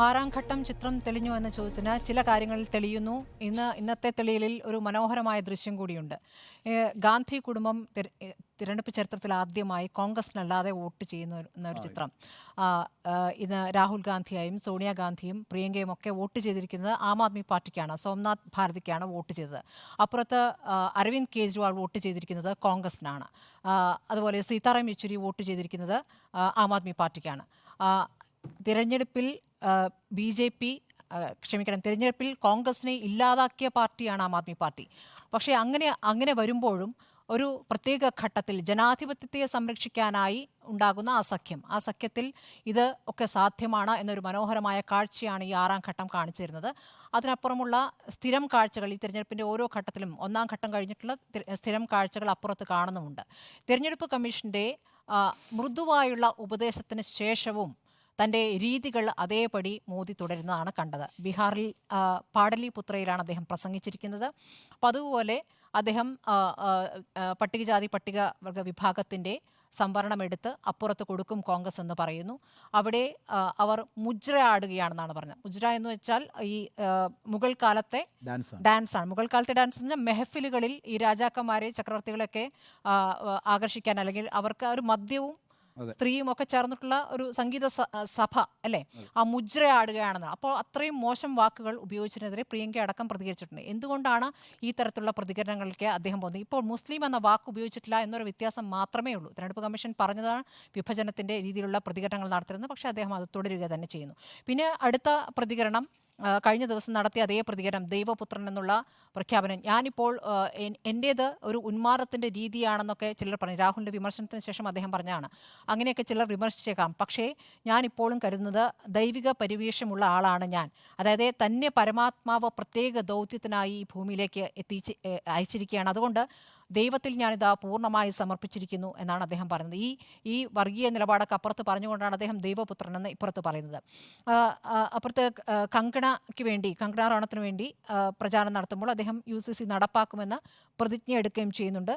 ആറാം ഘട്ടം ചിത്രം തെളിഞ്ഞു എന്ന ചോദ്യത്തിന് ചില കാര്യങ്ങളിൽ തെളിയുന്നു. ഇന്ന് ഇന്നത്തെ തെളിയലിൽ ഒരു മനോഹരമായ ദൃശ്യം കൂടിയുണ്ട്. ഗാന്ധി കുടുംബം തിരഞ്ഞെടുപ്പ് ചരിത്രത്തിൽ ആദ്യമായി കോൺഗ്രസിനല്ലാതെ വോട്ട് ചെയ്യുന്ന ഒരു- ചിത്രം. ഇന്ന് രാഹുൽ ഗാന്ധിയായും സോണിയാഗാന്ധിയും പ്രിയങ്കയും ഒക്കെ വോട്ട് ചെയ്തിരിക്കുന്നത് ആം ആദ്മി പാർട്ടിക്കാണ്. സോംനാഥ് ഭാരതിക്കാണ് വോട്ട് ചെയ്തത്. അപ്പുറത്ത് അരവിന്ദ് കെജ്രിവാൾ വോട്ട് ചെയ്തിരിക്കുന്നത് കോൺഗ്രസിനാണ്. അതുപോലെ സീതാറാം യെച്ചൂരി വോട്ട് ചെയ്തിരിക്കുന്നത് ആം ആദ്മി പാർട്ടിക്കാണ്. തിരഞ്ഞെടുപ്പിൽ ബി ജെ പി ക്ഷമിക്കണം തിരഞ്ഞെടുപ്പിൽ കോൺഗ്രസിനെ ഇല്ലാതാക്കിയ പാർട്ടിയാണ് ആം ആദ്മി പാർട്ടി. പക്ഷേ അങ്ങനെ അങ്ങനെ വരുമ്പോഴും ഒരു പ്രത്യേക ഘട്ടത്തിൽ ജനാധിപത്യത്തെ സംരക്ഷിക്കാനായി ഉണ്ടാകുന്ന ആ സഖ്യം ആ സഖ്യത്തിൽ ഇത് ഒക്കെ സാധ്യമാണ് എന്നൊരു മനോഹരമായ കാഴ്ചയാണ് ഈ ആറാം ഘട്ടം കാണിച്ചു തരുന്നത് അതിനപ്പുറമുള്ള സ്ഥിരം കാഴ്ചകൾ ഈ തിരഞ്ഞെടുപ്പിന്റെ ഓരോ ഘട്ടത്തിലും ഒന്നാം ഘട്ടം കഴിഞ്ഞിട്ടുള്ള സ്ഥിരം കാഴ്ചകൾ അപ്പുറത്ത് കാണുന്നുമുണ്ട്. തിരഞ്ഞെടുപ്പ് കമ്മീഷന്റെ മൃദുവായുള്ള ഉപദേശത്തിന് ശേഷവും തന്റെ രീതികൾ അതേപടി മോദി തുടരുന്നതാണ് കണ്ടത്. ബീഹാറിൽ പാടലിപുത്രയിലാണ് അദ്ദേഹം പ്രസംഗിച്ചിരിക്കുന്നത്. അപ്പം അതുപോലെ അദ്ദേഹം പട്ടികജാതി പട്ടിക വർഗ പട്ടികജാതി പട്ടികവർഗ വിഭാഗത്തിന്റെ സംവരണമെടുത്ത് അപ്പുറത്ത് കൊടുക്കും കോൺഗ്രസ് എന്ന് പറയുന്നു. അവിടെ അവർ മുജ്ര ആടുകയാണെന്നാണ് പറഞ്ഞത്. മുജ്ര എന്ന് വെച്ചാൽ ഈ മുഗൾ കാലത്തെ ഡാൻസ് ആണ്. മുഗൾ കാലത്തെ ഡാൻസ് എന്ന് പറഞ്ഞാൽ മെഹഫിലുകളിൽ ഈ രാജാക്കന്മാരെ ആ, ആകർഷിക്കാൻ അല്ലെങ്കിൽ അവർക്ക് ഒരു മദ്യവും. സ്ത്രീയും ഒക്കെ ചേർന്നിട്ടുള്ള ഒരു സംഗീത സഭ അല്ലേ? ആ മുജ്ര ആടുകയാണെന്ന്. അപ്പോൾ അത്രയും മോശം വാക്കുകൾ ഉപയോഗിച്ചതിനെതിരെ പ്രിയങ്ക അടക്കം പ്രതികരിച്ചിട്ടുണ്ട്. എന്തുകൊണ്ടാണ് ഈ തരത്തിലുള്ള പ്രതികരണങ്ങൾക്ക് അദ്ദേഹം പോകുന്നത്? ഇപ്പോൾ മുസ്ലിം എന്ന വാക്ക് ഉപയോഗിച്ചിട്ടില്ല എന്നൊരു വ്യത്യാസം മാത്രമേ ഉള്ളൂ. തെരഞ്ഞെടുപ്പ് കമ്മീഷൻ പറഞ്ഞതാണ് വിഭജനത്തിന്റെ രീതിയിലുള്ള പ്രതികരണങ്ങൾ നടത്തിയിരുന്നത് പക്ഷേ അദ്ദേഹം അത് തുടരുക തന്നെ ചെയ്യുന്നു. പിന്നെ അടുത്ത പ്രതികരണം കഴിഞ്ഞ ദിവസം നടത്തിയ അതേ പ്രതികരണം ദൈവപുത്രൻ എന്നുള്ള പ്രഖ്യാപനം. ഞാനിപ്പോൾ എന്റേത് ഒരു ഉന്മാദത്തിന്റെ രീതിയാണെന്നൊക്കെ ചിലർ പറഞ്ഞു. രാഹുലിന്റെ വിമർശനത്തിന് ശേഷം അദ്ദേഹം പറഞ്ഞാണ് അങ്ങനെയൊക്കെ ചിലർ വിമർശിച്ചേക്കാം. പക്ഷേ ഞാനിപ്പോഴും കരുതുന്നത് ദൈവിക പരിവേഷമുള്ള ആളാണ് ഞാൻ. അതായത് തന്നെ പരമാത്മാവ് പ്രത്യേക ദൗത്യത്തിനായി ഈ ഭൂമിയിലേക്ക് എത്തിച്ച് അയച്ചിരിക്കുകയാണ്. അതുകൊണ്ട് ദൈവത്തിൽ ഞാനിത് പൂർണമായി സമർപ്പിച്ചിരിക്കുന്നു എന്നാണ് അദ്ദേഹം പറയുന്നത്. ഈ ഈ വർഗീയ നിലപാടൊക്കെ അപ്പുറത്ത് പറഞ്ഞുകൊണ്ടാണ് അദ്ദേഹം ദൈവപുത്രൻ എന്ന് ഇപ്പുറത്ത് പറയുന്നത്. അപ്പുറത്ത് കങ്കണയ്ക്ക് വേണ്ടി കങ്കണ വേണ്ടി പ്രചാരണം നടത്തുമ്പോൾ അദ്ദേഹം യു സി സി നടപ്പാക്കുമെന്ന് പ്രതിജ്ഞ എടുക്കുകയും ചെയ്യുന്നുണ്ട്.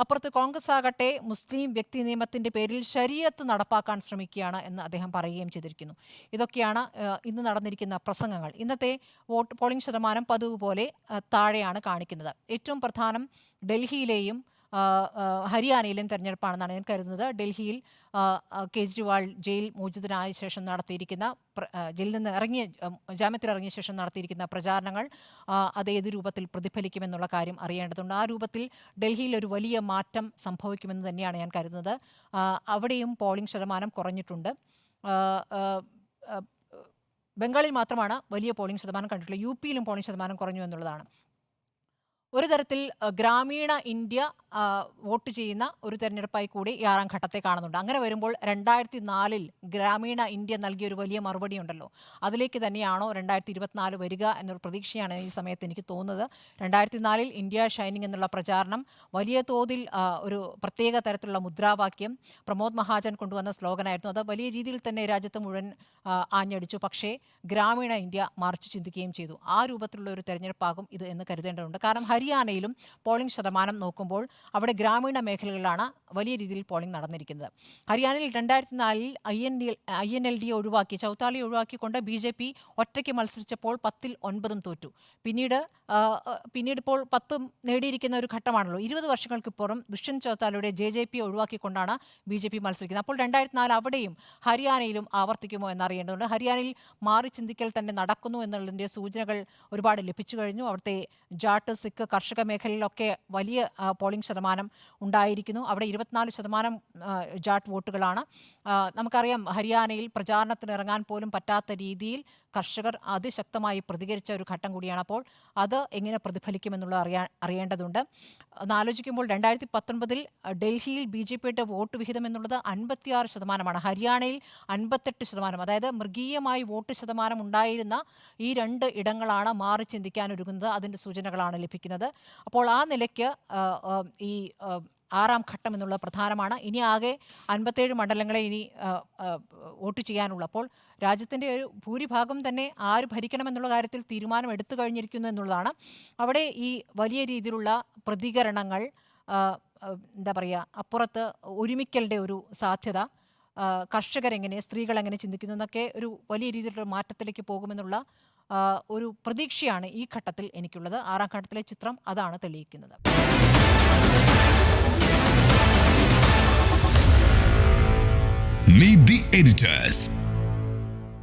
അപ്പുറത്ത് കോൺഗ്രസ് ആകട്ടെ മുസ്ലിം വ്യക്തി നിയമത്തിന്റെ പേരിൽ ശരീരത്ത് നടപ്പാക്കാൻ ശ്രമിക്കുകയാണ് എന്ന് അദ്ദേഹം പറയുകയും ചെയ്തിരിക്കുന്നു. ഇതൊക്കെയാണ് ഇന്ന് നടന്നിരിക്കുന്ന പ്രസംഗങ്ങൾ. ഇന്നത്തെ വോട്ട് പോളിംഗ് ശതമാനം പതിവ് പോലെ താഴെയാണ് കാണിക്കുന്നത്. ഏറ്റവും പ്രധാനം ഡൽഹിയിലെയും ഹരിയാനയിലെയും തെരഞ്ഞെടുപ്പാണെന്നാണ് ഞാൻ കരുതുന്നത്. ഡൽഹിയിൽ കേജ്രിവാൾ ജയിൽ മോചിതനായ ശേഷം നടത്തിയിരിക്കുന്ന ജയിലിൽ നിന്ന് ഇറങ്ങിയ ഇറങ്ങിയ ശേഷം നടത്തിയിരിക്കുന്ന പ്രചാരണങ്ങൾ അത് ഏത് രൂപത്തിൽ പ്രതിഫലിക്കുമെന്നുള്ള കാര്യം അറിയേണ്ടതുണ്ട്. ആ രൂപത്തിൽ ഡൽഹിയിൽ ഒരു വലിയ മാറ്റം സംഭവിക്കുമെന്ന് തന്നെയാണ് ഞാൻ കരുതുന്നത്. അവിടെയും പോളിംഗ് ശതമാനം കുറഞ്ഞിട്ടുണ്ട്. ബംഗാളിൽ മാത്രമാണ് വലിയ പോളിംഗ് ശതമാനം കണ്ടിട്ടുള്ളത്. യു പിയിലും പോളിംഗ് ശതമാനം കുറഞ്ഞു എന്നുള്ളതാണ്. ഒരു തരത്തിൽ ഗ്രാമീണ ഇന്ത്യ വോട്ട് ചെയ്യുന്ന ഒരു തെരഞ്ഞെടുപ്പായി കൂടി ഈ ആറാം ഘട്ടത്തെ കാണുന്നുണ്ട്. അങ്ങനെ വരുമ്പോൾ രണ്ടായിരത്തി നാലിൽ ഗ്രാമീണ ഇന്ത്യ നൽകിയ ഒരു വലിയ മറുപടി ഉണ്ടല്ലോ. അതിലേക്ക് തന്നെയാണോ രണ്ടായിരത്തി ഇരുപത്തിനാല് വരിക എന്നൊരു പ്രതീക്ഷയാണ് ഈ സമയത്ത് എനിക്ക് തോന്നുന്നത്. രണ്ടായിരത്തി നാലിൽ ഇന്ത്യ ഷൈനിങ് എന്നുള്ള പ്രചാരണം വലിയ തോതിൽ ഒരു പ്രത്യേക തരത്തിലുള്ള മുദ്രാവാക്യം പ്രമോദ് മഹാജൻ കൊണ്ടുവന്ന സ്ലോഗനായിരുന്നു. അത് വലിയ രീതിയിൽ തന്നെ രാജ്യത്ത് മുഴുവൻ ആഞ്ഞടിച്ചു. പക്ഷേ ഗ്രാമീണ ഇന്ത്യ മറിച്ച് ചിന്തിക്കുകയും ചെയ്തു. ആ രൂപത്തിലുള്ള ഒരു തെരഞ്ഞെടുപ്പാകും ഇത് എന്ന് കരുതേണ്ടതുണ്ട്. കാരണം ഹരിയാനയിലും പോളിംഗ് ശതമാനം നോക്കുമ്പോൾ അവിടെ ഗ്രാമീണ മേഖലകളിലാണ് വലിയ രീതിയിൽ പോളിംഗ് നടന്നിരിക്കുന്നത്. ഹരിയാനയിൽ രണ്ടായിരത്തി നാലിൽ I N D I N L ഡിയെ ഒഴിവാക്കി ചൗത്താലി ഒഴിവാക്കിക്കൊണ്ട് ബി ജെ പി ഒറ്റയ്ക്ക് മത്സരിച്ചപ്പോൾ പത്തിൽ ഒൻപതും തോറ്റു. പിന്നീട് പിന്നീട് ഇപ്പോൾ പത്തും നേടിയിരിക്കുന്ന ഒരു ഘട്ടമാണല്ലോ. ഇരുപത് വർഷങ്ങൾക്കിപ്പുറം ദുഷ്യന്ത് ചൗത്താലയുടെ ജെ ജെ പി ഒഴിവാക്കിക്കൊണ്ടാണ് ബി ജെ പി മത്സരിക്കുന്നത്. അപ്പോൾ രണ്ടായിരത്തി നാല് അവിടെയും ഹരിയാനയിലും ആവർത്തിക്കുമോ എന്നറിയേണ്ടതുണ്ട്. ഹരിയാനയിൽ മാറി ചിന്തിക്കൽ തന്നെ നടക്കുന്നു എന്നുള്ളതിന്റെ സൂചനകൾ ഒരുപാട് ലഭിച്ചു കഴിഞ്ഞു. അവിടുത്തെ ജാട്ട് സിഖ് കർഷക മേഖലയിലൊക്കെ വലിയ പോളിംഗ് ശതമാനം ഉണ്ടായിരിക്കുന്നു. അവിടെ ഇരുപത്തിനാല് ശതമാനം ജാട്ട് വോട്ടുകളാണ്. നമുക്കറിയാം ഹരിയാനയിൽ പ്രചാരണത്തിന് ഇറങ്ങാൻ പോലും പറ്റാത്ത രീതിയിൽ കർഷകർ അതിശക്തമായി പ്രതികരിച്ച ഒരു ഘട്ടം കൂടിയാണ് അപ്പോൾ അത് എങ്ങനെ പ്രതിഫലിക്കുമെന്നുള്ളത് അറിയാ അറിയേണ്ടതുണ്ട്. ഒന്നാലോചിക്കുമ്പോൾ രണ്ടായിരത്തി പത്തൊൻപതിൽ ഡൽഹിയിൽ ബി ജെ പിയുടെ വോട്ട് വിഹിതം എന്നുള്ളത് അൻപത്തിയാറ് ശതമാനമാണ്. ഹരിയാനയിൽ അൻപത്തെട്ട് ശതമാനം അതായത് മൃഗീയമായി വോട്ട് ശതമാനം ഉണ്ടായിരുന്ന ഈ രണ്ട് ഇടങ്ങളാണ് മാറി ചിന്തിക്കാൻ ഒരുങ്ങുന്നത്. അതിന്റെ സൂചനകളാണ് ലഭിക്കുന്നത്. അപ്പോൾ ആ നിലയ്ക്ക് ഈ ആറാം ഘട്ടം എന്നുള്ളത് പ്രധാനമാണ്. ഇനി ആകെ അൻപത്തേഴ് മണ്ഡലങ്ങളെ ഇനി വോട്ട് ചെയ്യാനുള്ള. അപ്പോൾ രാജ്യത്തിന്റെ ഒരു ഭൂരിഭാഗം തന്നെ ആര് ഭരിക്കണമെന്നുള്ള കാര്യത്തിൽ തീരുമാനം എടുത്തു കഴിഞ്ഞിരിക്കുന്നു എന്നുള്ളതാണ്. അവിടെ ഈ വലിയ രീതിയിലുള്ള പ്രതികരണങ്ങൾ എന്താ പറയുക അപ്പുറത്ത് ഒരുമിക്കലിന്റെ ഒരു സാധ്യത കർഷകരെങ്ങനെ സ്ത്രീകൾ എങ്ങനെ ചിന്തിക്കുന്നു എന്നൊക്കെ ഒരു വലിയ രീതിയിലുള്ള മാറ്റത്തിലേക്ക് പോകുമെന്നുള്ള ഒരു പ്രതീക്ഷയാണ് ഈ ഘട്ടത്തിൽ എനിക്കുള്ളത്. ആറാം ഘട്ടത്തിലെ ചിത്രം അതാണ് തെളിയിക്കുന്നത്. Meet the editors.